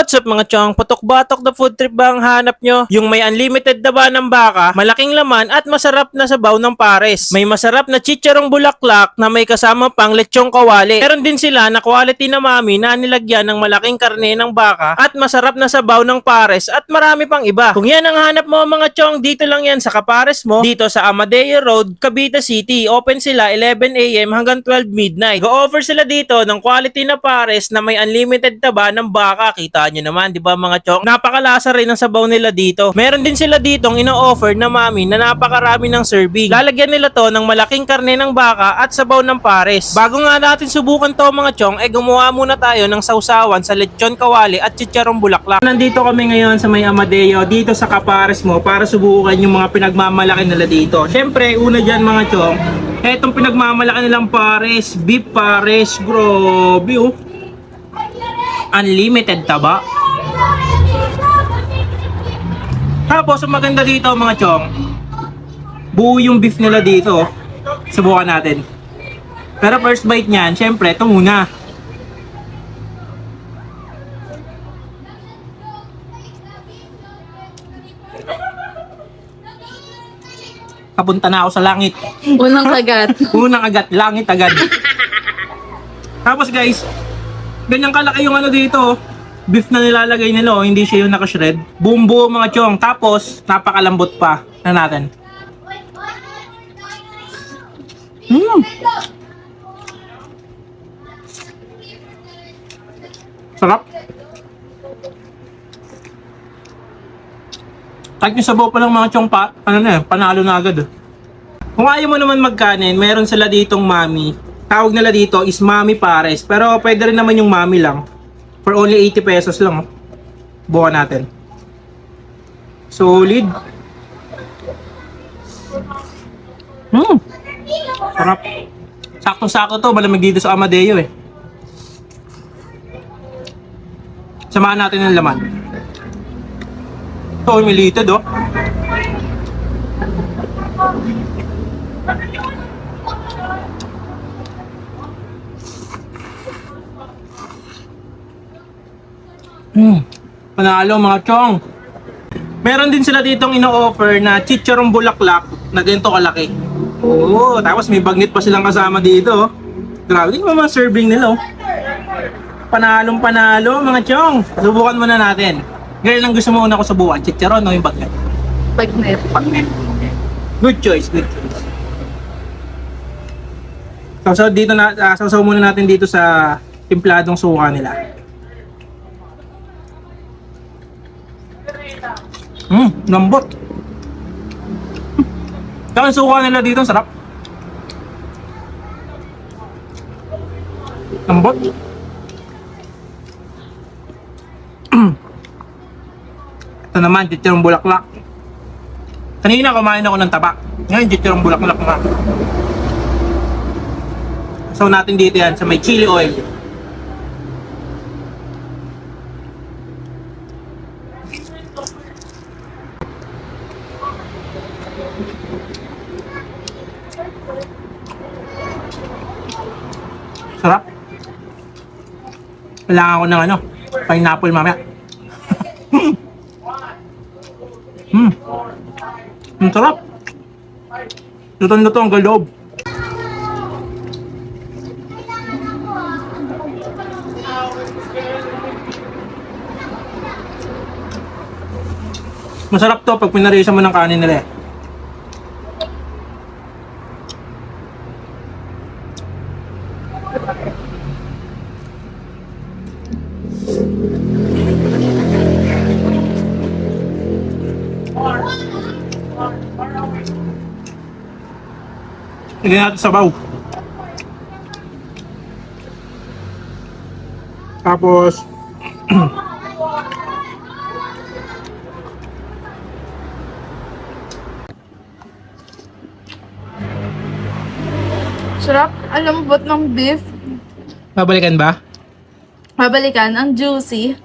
What's up mga chong? Putok-batok na food trip ba ang hanap nyo? Yung may unlimited na ba ng baka, malaking laman at masarap na sabaw ng pares. May masarap na chicharong bulaklak na may kasama pang lechong kawali. Meron din sila na quality na mami na nilagyan ng malaking karne ng baka at masarap na sabaw ng pares at marami pang iba. Kung yan ang hanap mo mga chong, dito lang yan sa Kapares mo, dito sa Amadeo Road, Cavite City. Open sila 11am hanggang 12 midnight. Go-offer sila dito ng quality na pares na may unlimited taba ng baka. Kita nyo naman, di ba mga chong? Napakalasa rin ang sabaw nila dito. Meron din sila ditong ino-offer na mami na napakarami ng serving. Lalagyan nila to ng malaking karne ng baka at sabaw ng pares. Bago nga natin subukan to mga chong, eh gumawa muna tayo ng sausawan sa lechon kawali at chicharong bulaklak. Nandito kami ngayon sa may Amadeo, dito sa Kapares mo para subukan yung mga pinagmamalaki nila dito. Siyempre, una dyan mga chong, etong pinagmamalaki nilang pares, beef pares, grobe oh. Unlimited taba. Tapos, ang maganda dito mga chong, buo yung beef nila dito. Subukan natin. Pero first bite niyan, syempre, ito muna. Kapunta na ako sa langit. Unang kagat. Unang agad, langit agad. Tapos guys, ganyan kalaki yung ano dito. Beef na nilalagay nila, oh, hindi siya yung nakashred. Buong buo mga chong. Tapos, napakalambot pa. Na natin. Mmm! Sarap. Kahit yung sabaw pa ng mga chong pa, ano na, eh, panalo na agad. Kung ayaw mo naman magkanin, meron sila ditong mami. Tawag nila dito is mami pares. Pero pwede rin naman yung mami lang. For only 80 pesos lang. Oh. Buka natin. Solid. Hmm. Sarap. Sakto-sakto to. Malamig dito sa Amadeo eh. Samahan natin ng laman. Ito, humilited oh. Hmm. Panalo mga chong. Meron din sila ditong ino-offer na chicharong bulaklak na ganito kalaki. Oo, tapos may bagnet pa silang kasama dito. Grabe yung mga serving nila. Oh. Panalong panalo mga chong. Subukan muna natin. Girl, ang gusto mo una ko subukan, chicharon o yung bagnet? Bagnet. Bagnet. Good choice, good choice. So, so dito na, uh, sasaw muna natin dito sa timpladong suka nila. Hmm, lambot. Saka yung suka nila dito, sarap. Lambot. Ito naman, chicharong bulaklak. Kanina kumain ako ng taba. Ngayon, chicharong bulaklak na. So natin dito yan sa may chili oil. Sarap. Kailangan ko ng ano, pineapple mamaya. Hmm. Ang sarap. Luto-luto ang galoob. Masarap to pag pinarisa mo ng kanin nila eh. Lagyan natin sabaw. Tapos, Sarap. Ang lambot ng beef. babalikan ba? Mabalikan. Ang juicy.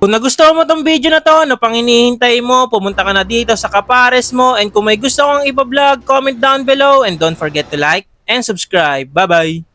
Kung nagustuhan mo tong video na to, ano pang hinihintay mo, pumunta ka na dito sa Kapares mo, and kung may gusto kang ipa-vlog, comment down below, and don't forget to like and subscribe. Bye-bye!